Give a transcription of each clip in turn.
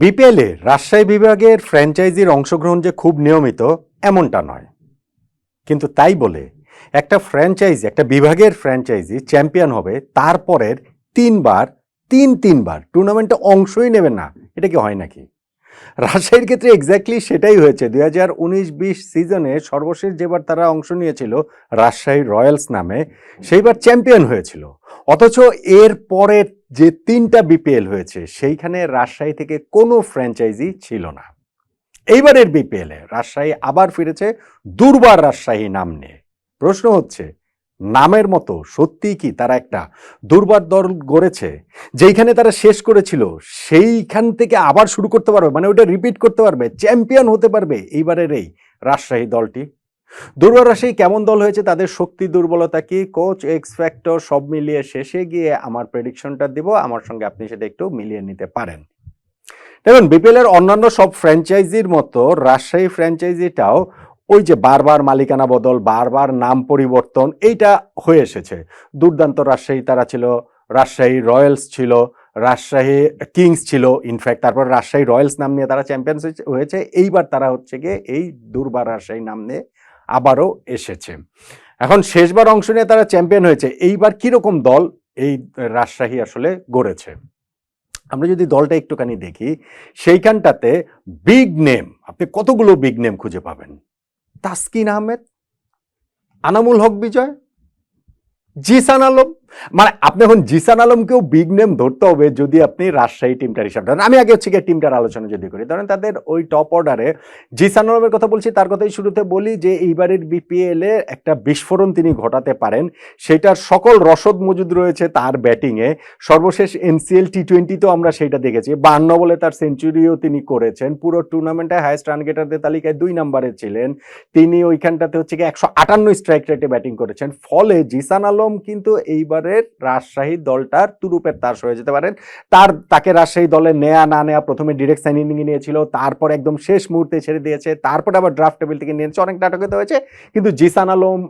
বিপিএলে রাজশাহী বিভাগের ফ্র্যাঞ্চাইজির অংশগ্রহণ যে খুব নিয়মিত, এমনটা নয়। কিন্তু তাই বলে একটা ফ্র্যাঞ্চাইজি, একটা বিভাগের ফ্র্যাঞ্চাইজি চ্যাম্পিয়ন হবে, তারপরের তিনবার, তিন তিনবার টুর্নামেন্টে অংশই নেবে না, এটা কি হয় নাকি? রাজশাহীর ক্ষেত্রে এক্স্যাক্টলি সেটাই হয়েছে। দুই হাজার উনিশ, বিশ সিজনে সর্বশেষ যেবার তারা অংশ নিয়েছিল, রাজশাহী রয়্যালস নামে, সেইবার চ্যাম্পিয়ন হয়েছিল। অথচ এর পরে যে তিনটা বিপিএল হয়েছে, সেইখানে রাজশাহী থেকে কোনো ফ্র্যাঞ্চাইজি ছিল না। এইবারের বিপিএলে রাজশাহী আবার ফিরেছে দুর্বার রাজশাহী নাম নিয়ে। প্রশ্ন হচ্ছে, নামের মতো সত্যি কি তারা একটা দুর্বার দল গড়েছে, যেইখানে তারা শেষ করেছিল, সেইখান থেকে আবার শুরু করতে পারবে? মানে ওটা রিপিট করতে পারবে? চ্যাম্পিয়ন হতে পারবে? এইবারের এই রাজশাহী দলটি দুর্বার রাজশাহী কেমন দল হয়েছে, তাদের শক্তি, দুর্বলতা কি? কোচ এক্স ফ্যাক্টর সব মিলিয়ে শেষে গিয়ে আমার প্রেডিকশনটা দিব, আমার সঙ্গে আপনি সেটা একটু মিলিয়ে নিতে পারেন। দেখুন বিপিএল এর অন্যান্য সব ফ্র্যাঞ্চাইজির মতো রাজশাহী ফ্র্যাঞ্চাইজিটাও ওই যে বারবার মালিকানা বদল, বারবার নাম পরিবর্তন, এইটা হয়ে এসেছে। দুর্দান্ত রাজশাহী তারা ছিল, রাজশাহী রয়্যালস ছিল, রাজশাহী কিংস ছিল ইনফ্যাক্ট তারপর রাজশাহী রয়্যালস নাম নিয়ে তারা চ্যাম্পিয়ন্স হয়েছে, এইবার তারা হচ্ছে গিয়ে এই দুর্বার রাজশাহী নাম নিয়ে আবারও এসেছে। এখন শেষবার অংশ নিয়ে তারা চ্যাম্পিয়ন হয়েছে। এইবার কীরকম দল এই রাজশাহী আসলে গড়েছে? আমরা যদি দলটা একটুখানি দেখি, সেইখানটাতে বিগ নেম আপনি কতগুলো বিগ নেম খুঁজে পাবেন? তাসকিন আহমেদ, আনামুল হক বিজয়, জিসান আলম মানে আপনি এখন জিসান আলমকেও বিগ নেম ধরতে হবে যদি আপনি রাজশাহী টিমটার হিসাব ধরেন। আমি আগে হচ্ছে গিয়ে টিমটার আলোচনা যদি করি। ধরেন তাদের ওই টপ অর্ডারে জিসান আলমের কথা বলছি, তার কথাই শুরুতে বলি যে এইবারের বিপিএল এ একটা বিস্ফোরণ তিনি ঘটাতে পারেন। সেটার সকল রসদ মজুদ রয়েছে তার ব্যাটিংয়ে সর্বশেষ এনসিএল টি টোয়েন্টিতেও আমরা সেইটা দেখেছি। বান্ন বলে তার সেঞ্চুরিও তিনি করেছেন। পুরো টুর্নামেন্টে হায়েস্ট রান গেটারদের তালিকায় দুই নম্বরে ছিলেন। তিনি ওইখানটাতে হচ্ছে গিয়ে একশো আটান্ন স্ট্রাইক রেটে ব্যাটিং করেছেন। ফলে জিসান আলম কিন্তু এইবারের রাজশাহী দলটার তুরুপের তাস হয়ে যেতে পারেন। তার, তাকে রাজশাহী দলে নেয়া না নেয়া প্রথমে ডিরেক্ট সাইনিং নিয়েছিল, তারপর একদম শেষ মুহূর্তে ছেড়ে দিয়েছে, তারপর আবার ড্রাফট টেবিল থেকে নিয়েছে অনেক নাটক হতে হয়েছে। কিন্তু জিসান আলম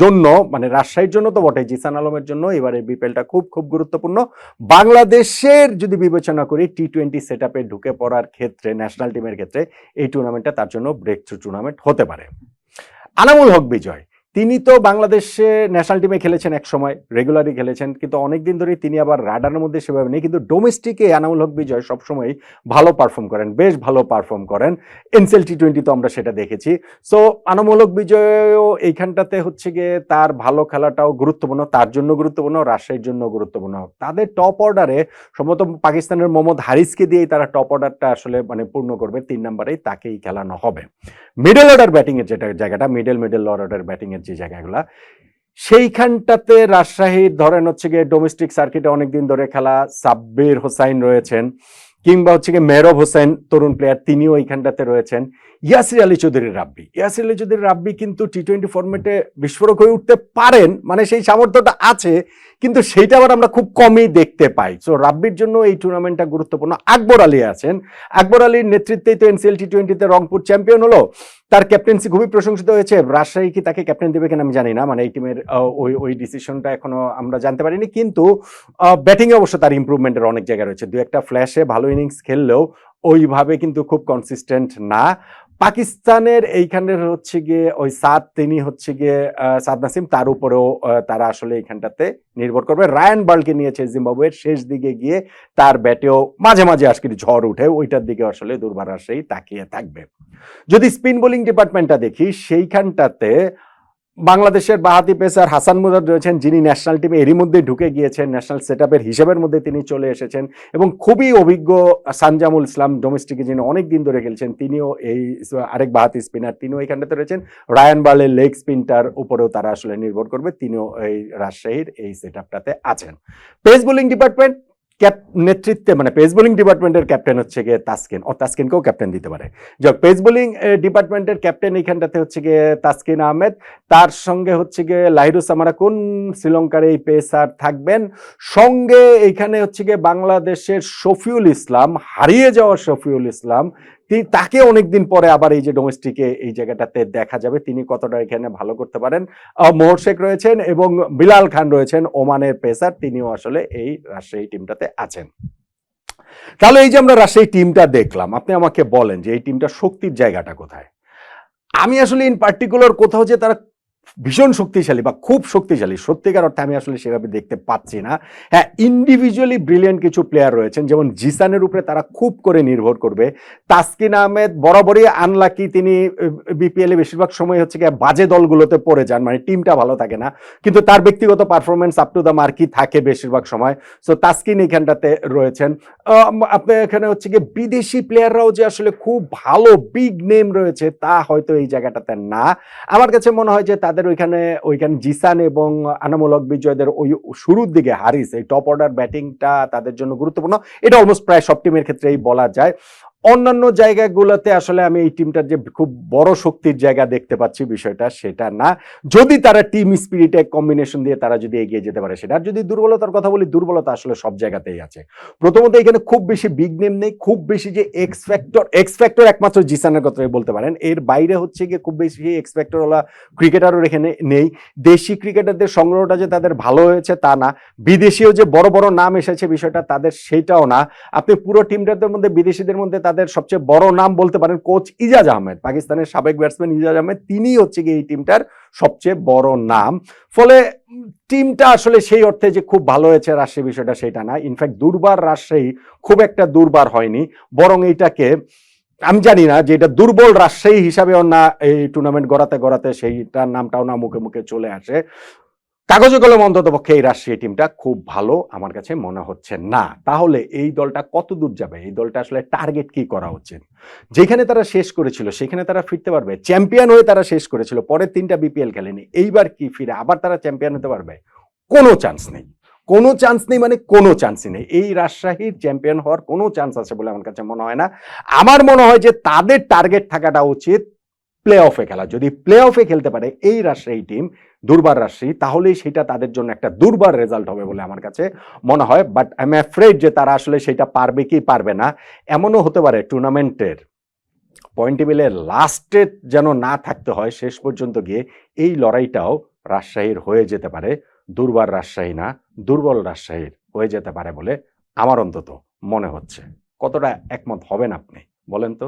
জন্য মানে রাজশাহীর জন্য তো বটে জিসান আলমের জন্য এবারে বিপিএলটা খুব খুব গুরুত্বপূর্ণ। বাংলাদেশের যদি বিবেচনা করি টি টোয়েন্টি সেট আপে ঢুকে পড়ার ক্ষেত্রে ন্যাশনাল টিমের ক্ষেত্রে, এই টুর্নামেন্টটা তার জন্য ব্রেক থ্রু টুর্নামেন্ট হতে পারে। আনামুল হক বিজয় তিনি তো বাংলাদেশে ন্যাশনাল টিমে খেলেছেন এক সময় রেগুলারই খেলেছেন, কিন্তু অনেকদিন ধরেই তিনি আবার রাডারের মধ্যে সেভাবে নেই, কিন্তু ডোমেস্টিকে আনামুল হক বিজয় সবসময় ভালো পারফর্ম করেন, বেশ ভালো পারফর্ম করেন। এনসেল টি টোয়েন্টি তো আমরা সেটা দেখেছি। সো আনামুল হক বিজয়ও এইখানটাতে হচ্ছে গিয়ে তার ভালো খেলাটাও গুরুত্বপূর্ণ, তার জন্য গুরুত্বপূর্ণ, রাজশাহীর জন্য গুরুত্বপূর্ণ। তাদের টপ অর্ডারে সম্ভবত পাকিস্তানের মোহাম্মদ হারিসকে দিয়েই তারা টপ অর্ডারটা আসলে মানে পূর্ণ করবে, তিন নম্বরেই তাকেই খেলানো হবে। মিডল অর্ডার ব্যাটিংয়ের যেটা জায়গাটা মিডল মিডল অর্ডার ব্যাটিং এর যে জায়গাগুলা, সেইখানটাতে রাজশাহীর ধরেন হচ্ছে গিয়ে ডোমেস্টিক সার্কিটে অনেকদিন ধরে খেলা, সাব্বির হোসাইন রয়েছেন, কিংবা হচ্ছে গিয়ে মেহরব হোসেন, তরুণ প্লেয়ার তিনিও এইখানটাতে রয়েছেন। ইয়াসির আলী চৌধুরী রাব্বি। ইয়াসির আলী চৌধুরী রাব্বি কিন্তু টি টোয়েন্টি ফর্মেটে বিস্ফোরক হয়ে উঠতে পারেন মানে সেই সামর্থ্যটা আছে, কিন্তু সেইটা আবার আমরা খুব কমই দেখতে পাই। সো রাব্বির জন্য এই টুর্নামেন্টটা গুরুত্বপূর্ণ। আকবর আলী আছেন। আকবর আলীর নেতৃত্বেই তো এনসিএল টি টোয়েন্টিতে রংপুর চ্যাম্পিয়ন হলো। তার ক্যাপ্টেন্সি খুবই প্রশংসিত হয়েছে। রাজশাহী কি তাকে ক্যাপ্টেন দেবে কিনা আমি জানি না। মানে এই টিমের ওই ওই ডিসিশনটা এখনও আমরা জানতে পারিনি। কিন্তু ব্যাটিংয়ে অবশ্য তার ইম্প্রুভমেন্টের অনেক জায়গা রয়েছে। দু একটা ফ্ল্যাশে ভালো ইনিংস খেললেও ওইভাবে কিন্তু খুব কনসিস্টেন্ট না। পাকিস্তানের এইখানের হচ্ছে গিয়ে ওই সাদ, তিনি হচ্ছে গিয়ে সাদ নাসিম, তার উপরেও তারা আসলে এইখানটাতে নির্ভর করবে। রায়ান বার্লকে নিয়েছে জিম্বাবুয়ের শেষ দিকে গিয়ে তার ব্যাটেও মাঝে মাঝে আজকে ঝড় উঠে, ওইটার দিকে আসলে দুর্বার আসেই তাকিয়ে থাকবে। যদি স্পিন বোলিং ডিপার্টমেন্টটা দেখি, সেইখানটাতে বাংলাদেশের বাহাতি পেসার হাসান মুরাদ রয়েছেন, যিনি ন্যাশনাল টিমে এরই মধ্যে ঢুকে গিয়েছেন ন্যাশনাল সেট আপের হিসেবের মধ্যে তিনি চলে এসেছেন এবং খুবই অভিজ্ঞ সানজামুল ইসলাম ডোমেস্টিকে যিনি অনেক দিন ধরে খেলছেন, তিনিও এই আরেক বাহাতি স্পিনার তিনিও এইখানটাতে রয়েছেন। রায়ান বার্লের লেগ স্পিনটার উপরেও তারা আসলে নির্ভর করবে, তিনিও এই রাজশাহীর এই সেট আপটাতে আছেন। পেস বোলিং ডিপার্টমেন্ট ক্যাপ, নেতৃত্বে মানে পেস বোলিং ডিপার্টমেন্টের ক্যাপ্টেন হচ্ছে গিয়ে তাসকিন। ও তাসকিনকেও ক্যাপ্টেন দিতে পারে। যাক পেস বোলিং ডিপার্টমেন্টের ক্যাপ্টেন এইখানটাতে হচ্ছে গিয়ে তাসকিন আহমেদ। তার সঙ্গে হচ্ছে গিয়ে লাহিরুসামারা কোন শ্রীলঙ্কার এই পেসার থাকবেন। সঙ্গে এইখানে হচ্ছে গিয়ে বাংলাদেশের শফিউল ইসলাম, হারিয়ে যাওয়া শফিউল ইসলাম তাকে অনেকদিন পরে আবার এই যে ডোমেস্টিকে এই জায়গাটাতে দেখা যাবে। তিনি কতটা এখানে ভালো করতে পারেন? মোহর শেখ রয়েছেন এবং বিলাল খান রয়েছেন ওমানের পেসার। তিনিও আসলে এই রাজশাহী টিমটাতে আছেন। তাহলে এই যে আমরা রাজশাহী টিমটা দেখলাম, আপনি আমাকে বলেন যে এই টিমটা শক্তির জায়গাটা কোথায়? আমি আসলে ইন পার্টিকুলার কোথাও যে তারা ভীষণ শক্তিশালী বা খুব শক্তিশালী। সত্যিকার অর্থে আমি আসলে সেভাবে দেখতে পাচ্ছি না। হ্যাঁ ইন্ডিভিজুয়ালি ব্রিলিয়েন্ট কিছু প্লেয়ার রয়েছেন, যেমন জিসানের উপরে তারা খুব করে নির্ভর করবে। তাসকিন আহমেদ বরাবরই আনলাকি তিনি বিপিএল বেশিরভাগ সময় হচ্ছে গিয়ে বাজে দলগুলোতে পড়ে যান মানে টিমটা ভালো থাকে না। কিন্তু তার ব্যক্তিগত performance up to the mark থাকে বেশিরভাগ সময়। সো তাসকিন এখানটাতে রয়েছেন। আপনি এখানে হচ্ছে গিয়ে বিদেশি প্লেয়াররাও যে আসলে খুব ভালো বিগ নেম রয়েছে, তা হয়তো এই জায়গাটাতে না। আমার কাছে মনে হয় যে তাদের ওইখানে ওইখানে জিসান এবং আনামূলক বিজয়দের ওই শুরুর দিকে হারিস, এই টপ অর্ডার ব্যাটিংটা তাদের জন্য গুরুত্বপূর্ণ। এটা অলমোস্ট প্রায় সব টিমের ক্ষেত্রেই বলা যায়। অন্যান্য জায়গাগুলোতে আসলে আমি এই টিমটার যে খুব বড় শক্তির জায়গা দেখতে পাচ্ছি বিষয়টা সেটা না। যদি তারা টিম স্পিরিটে কম্বিনেশন দিয়ে তারা যদি এগিয়ে যেতে পারে সেটা, আর যদি দুর্বলতার কথা বলি, দুর্বলতা আসলে সব জায়গাতেই আছে। প্রথমত এখানে খুব বেশি বিগ নেম নেই, খুব বেশি যে এক্স ফ্যাক্টর এক্স ফ্যাক্টর একমাত্র জিসানের কথাই বলতে পারেন। এর বাইরে হচ্ছে গিয়ে খুব বেশি এক্স ফ্যাক্টর ওলা ক্রিকেটারও এখানে নেই। দেশি ক্রিকেটারদের সংগ্রহটা যে তাদের ভালো হয়েছে তা না। বিদেশিও যে বড় বড় নাম এসেছে বিষয়টা তাদের সেটাও না। আপনি পুরো টিমটাদের মধ্যে, বিদেশিদের মধ্যে তাদের সবচেয়ে বড় নাম বলতে পারেন কোচ ইজাজ আহমেদ। পাকিস্তানের সাবেক ব্যাটসম্যান ইজাজ আহমেদ তিনি হচ্ছে গিয়ে এই টিমটার সবচেয়ে বড় নাম। ফলে টিমটা আসলে সেই অর্থে যে খুব ভালো হয়েছে রাজশাহী বিষয়টা সেটা না। ইনফ্যাক্ট দুর্বার রাজশাহী খুব একটা দুর্বার হয়নি। বরং এইটাকে, আমি জানি না যে এটা দুর্বল রাজশাহী হিসাবেও না এই টুর্নামেন্ট গড়াতে গড়াতে সেইটার নামটাও না মুখে মুখে চলে আসে। কাগজে কলম অন্তত পক্ষে এই রাজশাহী টিমটা খুব ভালো, আমার কাছে মনে হচ্ছে না। তাহলে এই দলটা কত দূর যাবে? এই দলটা আসলে টার্গেট কি করা উচিত? যেখানে তারা শেষ করেছিল, সেখানে তারা ফিরতে পারবে। চ্যাম্পিয়ন হয়ে তারা শেষ করেছিল, পরের তিনটা বিপিএল খেলেনি। এইবার কি ফিরে আবার তারা চ্যাম্পিয়ন হতে পারবে? কোনো চান্স নেই। কোনো চান্স নেই মানে কোনো চান্সই নেই। এই রাজশাহীর চ্যাম্পিয়ন হওয়ার কোনো চান্স আছে বলে আমার কাছে মনে হয় না। আমার মনে হয় যে তাদের টার্গেট থাকাটা উচিত। প্লে অফে খেলা। যদি প্লে অফে খেলতে পারে এই রাজশাহী টিম দুর্বার রাজশাহী, তাহলেই সেটা তাদের জন্য একটা দুর্বার রেজাল্ট হবে বলে আমার কাছে মনে হয়। বাট আই এম অ্যাফ্রেড যে তারা আসলে সেটা পারবে কি পারবে না, এমনও হতে পারে টুর্নামেন্টের পয়েন্ট টেবিলের লাস্টে যেন না থাকতে হয়, শেষ পর্যন্ত গিয়ে এই লড়াইটাও রাজশাহীর হয়ে যেতে পারে। দুর্বার রাজশাহী না, দুর্বল রাজশাহীর হয়ে যেতে পারে বলে আমার অন্তত মনে হচ্ছে। কতটা একমত হবেন আপনি? বলেন তো।